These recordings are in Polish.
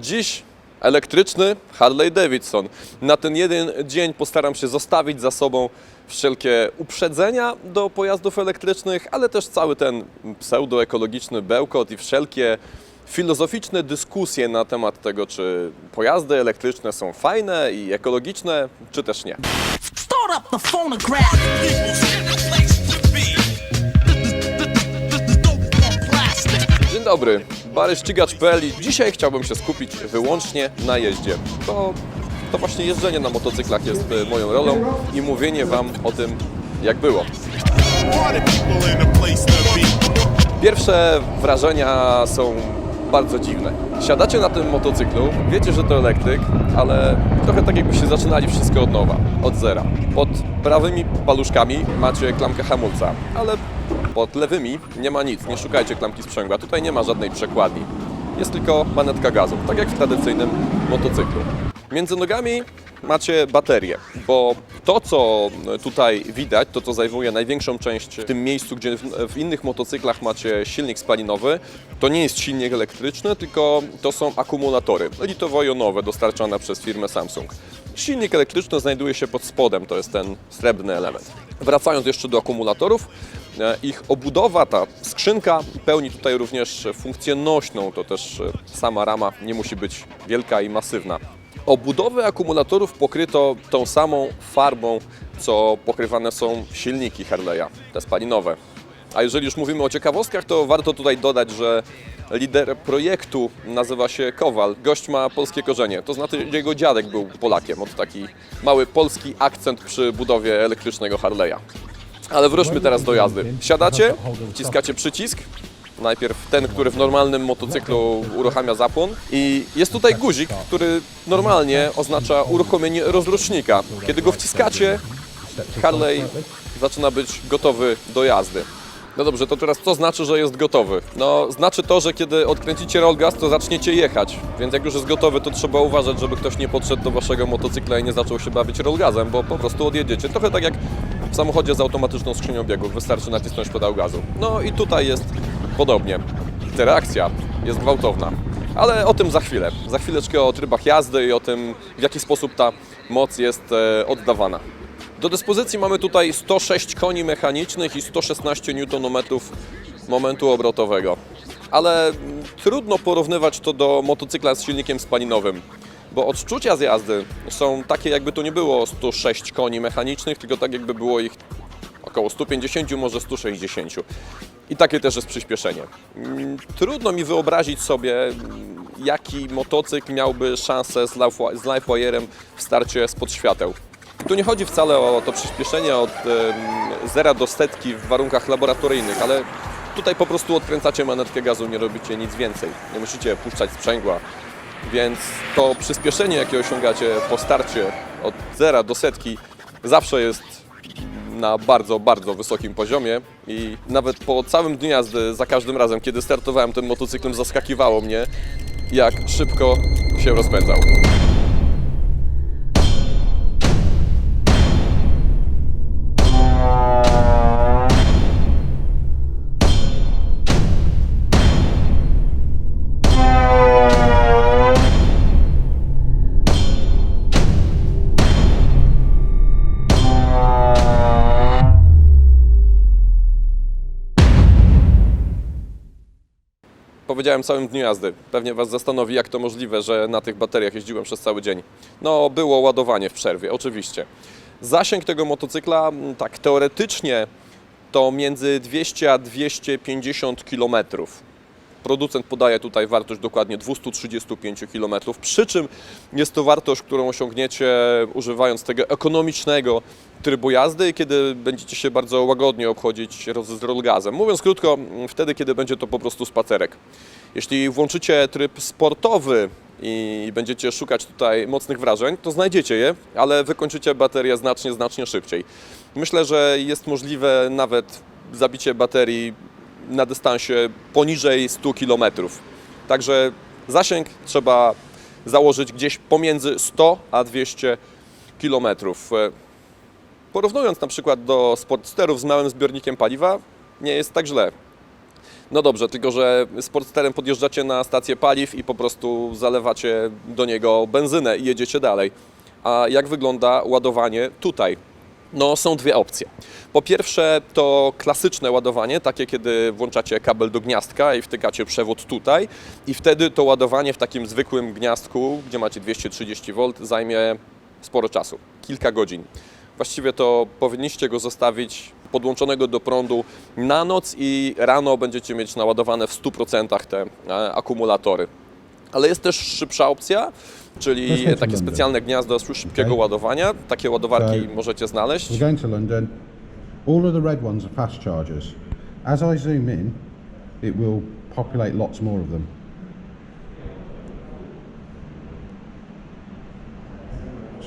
Dziś elektryczny Harley Davidson. Na ten jeden dzień postaram się zostawić za sobą wszelkie uprzedzenia do pojazdów elektrycznych, ale też cały ten pseudoekologiczny bełkot i wszelkie filozoficzne dyskusje na temat tego, czy pojazdy elektryczne są fajne i ekologiczne, czy też nie. Dzień dobry, Bary Ścigacz.pl i dzisiaj chciałbym się skupić wyłącznie na jeździe. To, to właśnie jeżdżenie na motocyklach jest e, moją rolą i mówienie Wam o tym, jak było. Pierwsze wrażenia są bardzo dziwne. Siadacie na tym motocyklu, wiecie, że to elektryk, ale trochę tak jakbyście zaczynali wszystko od nowa, od zera. Pod prawymi paluszkami macie klamkę hamulca, ale pod lewymi nie ma nic, nie szukajcie klamki sprzęgła. Tutaj nie ma żadnej przekładni. Jest tylko manetka gazu, tak jak w tradycyjnym motocyklu. Między nogami macie baterię, bo to, co tutaj widać, to co zajmuje największą część w tym miejscu, gdzie w, innych motocyklach macie silnik spalinowy, to nie jest silnik elektryczny, tylko to są akumulatory litowo-jonowe dostarczane przez firmę Samsung. Silnik elektryczny znajduje się pod spodem, to jest ten srebrny element. Wracając jeszcze do akumulatorów, e, ich obudowa, ta skrzynka pełni tutaj również funkcję nośną, to też e, sama rama nie musi być wielka i masywna. Obudowę akumulatorów pokryto tą samą farbą, co pokrywane są silniki Harley'a, te spalinowe. A jeżeli już mówimy o ciekawostkach, to warto tutaj dodać, że lider projektu nazywa się Kowal. Gość ma polskie korzenie, to znaczy jego dziadek był Polakiem. Od taki mały polski akcent przy budowie elektrycznego Harley'a. Ale wróćmy teraz do jazdy. Siadacie, wciskacie przycisk, Najpierw ten, który w normalnym motocyklu uruchamia zapłon i jest tutaj guzik, który normalnie oznacza uruchomienie rozrusznika. Kiedy go wciskacie, Harley zaczyna być gotowy do jazdy. No dobrze, to teraz co znaczy, że jest gotowy? No, znaczy to, że kiedy odkręcicie roll gas, to zaczniecie jechać. Więc jak już jest gotowy, to trzeba uważać, żeby ktoś nie podszedł do waszego motocykla i nie zaczął się bawić roll gazem, bo po prostu odjedziecie. Trochę tak jak w samochodzie z automatyczną skrzynią biegów, wystarczy nacisnąć pedał gazu. No i tutaj jest podobnie. Interakcja jest gwałtowna. Ale o tym za chwilę. Za chwileczkę o trybach jazdy i o tym, w jaki sposób ta moc jest e, oddawana. Do dyspozycji mamy tutaj 106 koni mechanicznych i 116 Nm momentu obrotowego. Ale mm, trudno porównywać to do motocykla z silnikiem spalinowym, bo odczucia z jazdy są takie, jakby to nie było 106 koni mechanicznych, tylko tak jakby było ich około 150, może 160. I takie też jest przyspieszenie. Mm, Trudno mi wyobrazić sobie, mm, jaki motocykl miałby szansę z life- z LiveWire'em w starcie spod świateł. Tu nie chodzi wcale o to przyspieszenie od zera do setki w warunkach laboratoryjnych, ale tutaj po prostu odkręcacie manetkę gazu, nie robicie nic więcej. Nie musicie puszczać sprzęgła, więc to przyspieszenie, jakie osiągacie po starcie od zera do setki, zawsze jest na bardzo, bardzo wysokim poziomie i nawet po całym dniu jazdy, za każdym razem, kiedy startowałem tym motocyklem, zaskakiwało mnie, jak szybko się rozpędzał. Powiedziałem całym dniu jazdy. Pewnie Was zastanowi, jak to możliwe, że na tych bateriach jeździłem przez cały dzień. No, było ładowanie w przerwie, oczywiście. Zasięg tego motocykla, tak teoretycznie, to między 200 a 250 km. Producent podaje tutaj wartość dokładnie 235 km, przy czym jest to wartość, którą osiągniecie używając tego ekonomicznego trybu jazdy, kiedy będziecie się bardzo łagodnie obchodzić z rollgazem. Mówiąc krótko, wtedy, kiedy będzie to po prostu spacerek. Jeśli włączycie tryb sportowy i będziecie szukać tutaj mocnych wrażeń, to znajdziecie je, ale wykończycie baterię znacznie, znacznie szybciej. Myślę, że jest możliwe nawet zabicie baterii na dystansie poniżej 100 km. Także zasięg trzeba założyć gdzieś pomiędzy 100 a 200 kilometrów. Porównując na przykład do sportsterów z małym zbiornikiem paliwa, nie jest tak źle. No dobrze, tylko że sportsterem podjeżdżacie na stację paliw i po prostu zalewacie do niego benzynę i jedziecie dalej. A jak wygląda ładowanie tutaj? No, są dwie opcje. Po pierwsze, to klasyczne ładowanie, takie kiedy włączacie kabel do gniazdka i wtykacie przewód tutaj, i wtedy to ładowanie w takim zwykłym gniazdku, gdzie macie 230 V, zajmie sporo czasu kilka godzin. Właściwie to powinniście go zostawić podłączonego do prądu na noc i rano będziecie mieć naładowane w 100% te e, akumulatory. Ale jest też szybsza opcja, czyli takie specjalne gniazdo szybkiego Okay. ładowania. Takie ładowarki So- możecie znaleźć. We're going to London. All of the red ones are fast chargers. As I zoom in, it will populate lots more of them.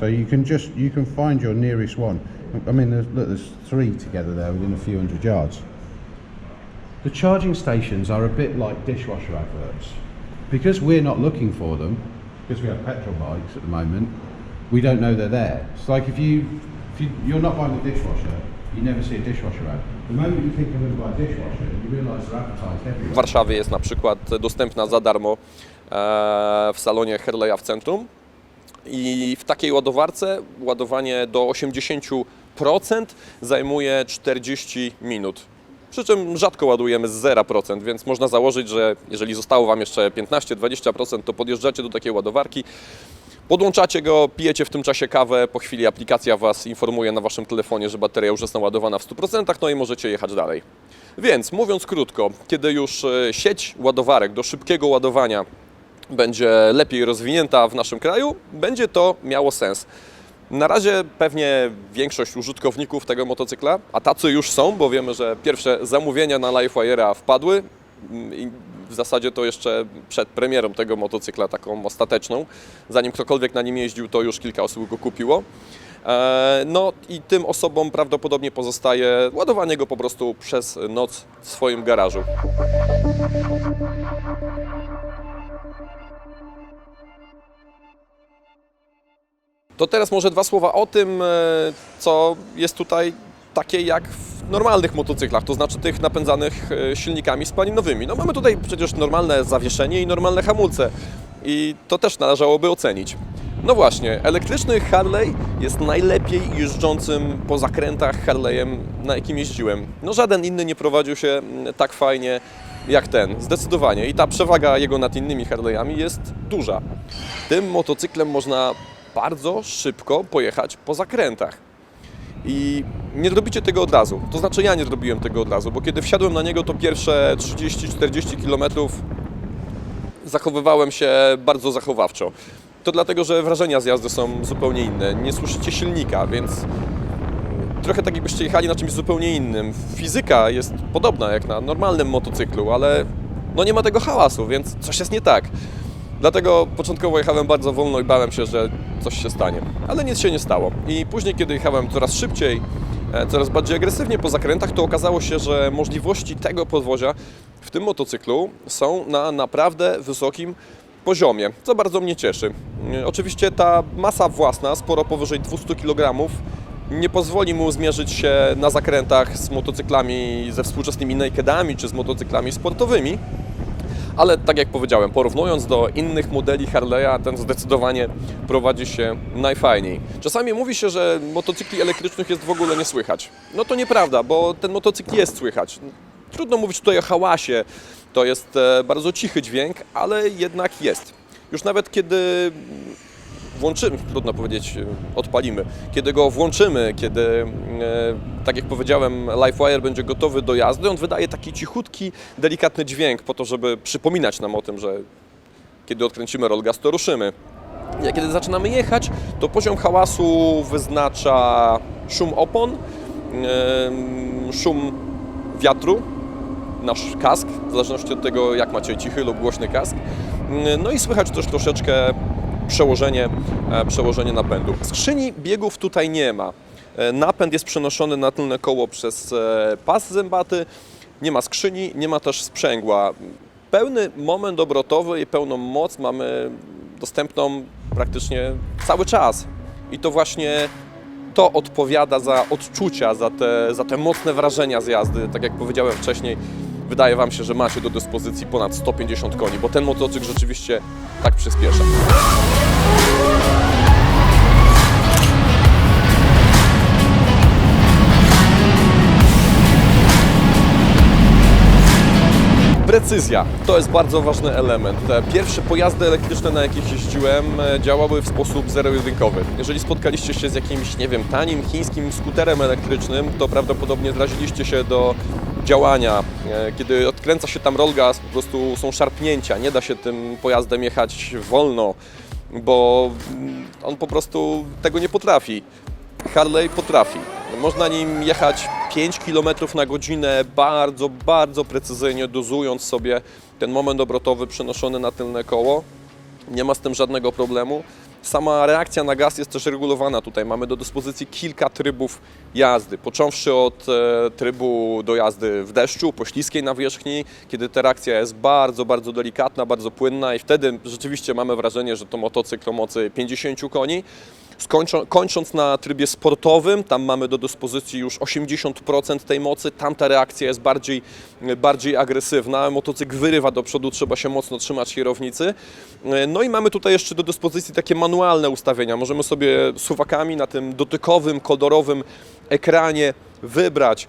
So you can just you can find your nearest one. I mean, there's, look, there's three together there within a few hundred yards. The charging stations are a bit like dishwasher adverts. Because we're not looking for them, because we have petrol bikes at the moment, we don't know they're there. It's like if you, if you you're not buying a dishwasher, you never see a dishwasher ad. The moment you think I'm going to buy a dishwasher, you realise they're advertised W everywhere. Warszawie jest na przykład dostępna za darmo w salonie Herleya w centrum. I w takiej ładowarce ładowanie do 80% zajmuje 40 minut. Przy czym rzadko ładujemy z 0%, więc można założyć, że jeżeli zostało Wam jeszcze 15-20%, to podjeżdżacie do takiej ładowarki, podłączacie go, pijecie w tym czasie kawę, po chwili aplikacja Was informuje na Waszym telefonie, że bateria już jest naładowana w 100%, no i możecie jechać dalej. Więc mówiąc krótko, kiedy już e, sieć ładowarek do szybkiego ładowania będzie lepiej rozwinięta w naszym kraju, będzie to miało sens. Na razie pewnie większość użytkowników tego motocykla, a tacy już są, bo wiemy, że pierwsze zamówienia na LiveWire'a wpadły mm, i w zasadzie to jeszcze przed premierą tego motocykla, taką ostateczną. Zanim ktokolwiek na nim jeździł, to już kilka osób go kupiło. E, No i tym osobom prawdopodobnie pozostaje ładowanie go po prostu przez noc w swoim garażu. To teraz może dwa słowa o tym, e, co jest tutaj takie jak w normalnych motocyklach, to znaczy tych napędzanych e, silnikami spalinowymi. No mamy tutaj przecież normalne zawieszenie i normalne hamulce i to też należałoby ocenić. No właśnie, elektryczny Harley jest najlepiej jeżdżącym po zakrętach Harley'em, na jakim jeździłem. No żaden inny nie prowadził się mm, tak fajnie jak ten, zdecydowanie. I ta przewaga jego nad innymi Harley'ami jest duża. Tym motocyklem można bardzo szybko pojechać po zakrętach. I nie zrobicie tego od razu. To znaczy ja nie zrobiłem tego od razu, bo kiedy wsiadłem na niego, to pierwsze 30-40 km zachowywałem się bardzo zachowawczo. To dlatego, że wrażenia z jazdy są zupełnie inne. Nie słyszycie silnika, więc trochę tak jakbyście jechali na czymś zupełnie innym. Fizyka jest podobna jak na normalnym motocyklu, ale no nie ma tego hałasu, więc coś jest nie tak. Dlatego początkowo jechałem bardzo wolno i bałem się, że coś się stanie. Ale nic się nie stało. I później, kiedy jechałem coraz szybciej, e, coraz bardziej agresywnie po zakrętach, to okazało się, że możliwości tego podwozia w tym motocyklu są na naprawdę wysokim poziomie, co bardzo mnie cieszy. E, Oczywiście ta masa własna, sporo powyżej 200 kg, nie pozwoli mu zmierzyć się na zakrętach z motocyklami ze współczesnymi nakedami czy z motocyklami sportowymi, ale tak jak powiedziałem, porównując do innych modeli Harley'a, ten zdecydowanie prowadzi się najfajniej. Czasami mówi się, że motocykli elektrycznych jest w ogóle nie słychać. No to nieprawda, bo ten motocykl jest słychać. Trudno mówić tutaj o hałasie, to jest e, bardzo cichy dźwięk, ale jednak jest. Już nawet kiedy włączymy, trudno powiedzieć, e, odpalimy. Kiedy go włączymy, kiedy, e, tak jak powiedziałem, LiveWire będzie gotowy do jazdy, on wydaje taki cichutki, delikatny dźwięk po to, żeby przypominać nam o tym, że kiedy odkręcimy roll gas, to ruszymy. A kiedy zaczynamy jechać, to poziom hałasu wyznacza szum opon, szum wiatru, nasz kask, w zależności od tego, jak macie cichy lub głośny kask. No i słychać też troszeczkę przełożenie, e, przełożenie napędu. Skrzyni biegów tutaj nie ma. E, Napęd jest przenoszony na tylne koło przez e, pas zębaty. Nie ma skrzyni, nie ma też sprzęgła. Pełny moment obrotowy i pełną moc mamy dostępną praktycznie cały czas. I to właśnie to odpowiada za odczucia, za te, za te mocne wrażenia z jazdy. Tak jak powiedziałem wcześniej, wydaje Wam się, że macie do dyspozycji ponad 150 koni, bo ten motocykl rzeczywiście tak przyspiesza. Precyzja to jest bardzo ważny element. Te pierwsze pojazdy elektryczne, na jakich jeździłem, e, działały w sposób zero-jedynkowy. Jeżeli spotkaliście się z jakimś, nie wiem, tanim chińskim skuterem elektrycznym, to prawdopodobnie zraziliście się do działania. E, Kiedy odkręca się tam roll gas, po prostu są szarpnięcia. Nie da się tym pojazdem jechać wolno, bo mm, on po prostu tego nie potrafi. Harley potrafi. Można nim jechać 5 km na godzinę bardzo, bardzo precyzyjnie, dozując sobie ten moment obrotowy przenoszony na tylne koło. Nie ma z tym żadnego problemu. Sama reakcja na gaz jest też regulowana tutaj. Mamy do dyspozycji kilka trybów jazdy, począwszy od e, trybu do jazdy w deszczu, po śliskiej nawierzchni, kiedy ta reakcja jest bardzo, bardzo delikatna, bardzo płynna i wtedy rzeczywiście mamy wrażenie, że to motocykl o mocy 50 koni. Skończą, kończąc na trybie sportowym, tam mamy do dyspozycji już 80% tej mocy, tamta reakcja jest bardziej, bardziej agresywna, motocykl wyrywa do przodu, trzeba się mocno trzymać kierownicy. No i mamy tutaj jeszcze do dyspozycji takie manualne ustawienia, możemy sobie suwakami na tym dotykowym, kolorowym ekranie wybrać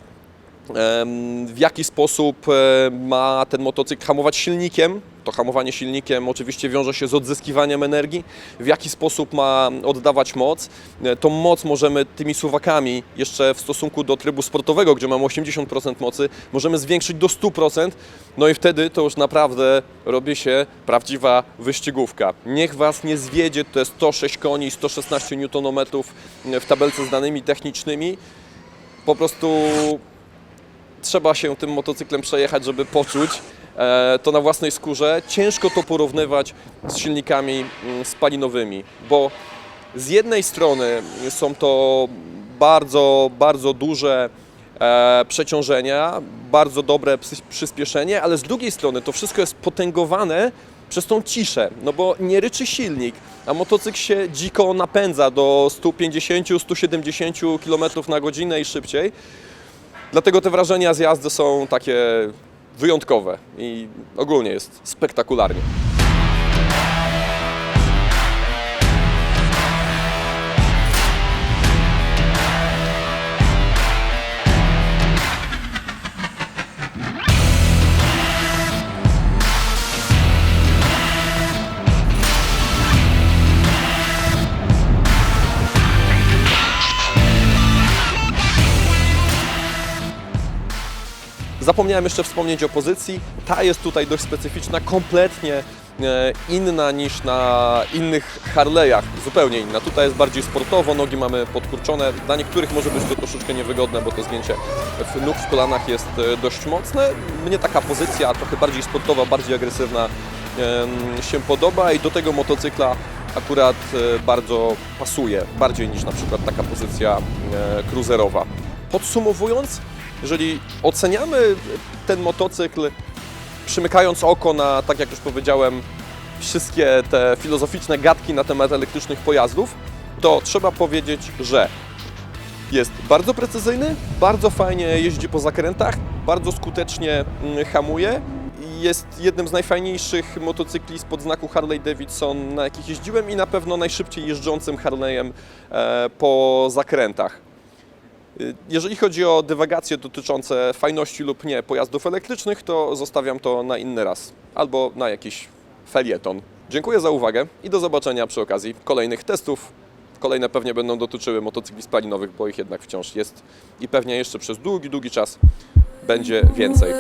w jaki sposób e, ma ten motocykl hamować silnikiem. To hamowanie silnikiem oczywiście wiąże się z odzyskiwaniem energii. W jaki sposób ma oddawać moc. E, Tą moc możemy tymi suwakami jeszcze w stosunku do trybu sportowego, gdzie mamy 80% mocy, możemy zwiększyć do 100%. No i wtedy to już naprawdę robi się prawdziwa wyścigówka. Niech Was nie zwiedzie, jest 106 koni, 116 Nm w tabelce z danymi technicznymi. Po prostu trzeba się tym motocyklem przejechać, żeby poczuć e, to na własnej skórze. Ciężko to porównywać z silnikami mm, spalinowymi, bo z jednej strony są to bardzo, bardzo duże e, przeciążenia, bardzo dobre przyspieszenie, ale z drugiej strony to wszystko jest potęgowane przez tą ciszę, no bo nie ryczy silnik, a motocykl się dziko napędza do 150-170 km na godzinę i szybciej. Dlatego te wrażenia z jazdy są takie wyjątkowe i ogólnie jest spektakularnie. Zapomniałem jeszcze wspomnieć o pozycji. Ta jest tutaj dość specyficzna, kompletnie e, inna niż na innych Harley'ach, zupełnie inna. Tutaj jest bardziej sportowo, nogi mamy podkurczone. Dla niektórych może być to troszeczkę niewygodne, bo to zgięcie w nóg w kolanach jest e, dość mocne. Mnie taka pozycja trochę bardziej sportowa, bardziej agresywna się podoba i do tego motocykla akurat e, bardzo pasuje, bardziej niż na przykład taka pozycja cruiserowa. Podsumowując, jeżeli oceniamy ten motocykl, przymykając oko na, tak jak już powiedziałem, wszystkie te filozoficzne gadki na temat elektrycznych pojazdów, to trzeba powiedzieć, że jest bardzo precyzyjny, bardzo fajnie jeździ po zakrętach, bardzo skutecznie mm, hamuje. Jest jednym z najfajniejszych motocykli spod znaku Harley Davidson, na jakich jeździłem i na pewno najszybciej jeżdżącym Harley'em e, po zakrętach. Y, Jeżeli chodzi o dywagacje dotyczące fajności lub nie pojazdów elektrycznych, to zostawiam to na inny raz albo na jakiś felieton. Dziękuję za uwagę i do zobaczenia przy okazji kolejnych testów. Kolejne pewnie będą dotyczyły motocykli spalinowych, bo ich jednak wciąż jest i pewnie jeszcze przez długi, długi czas będzie więcej.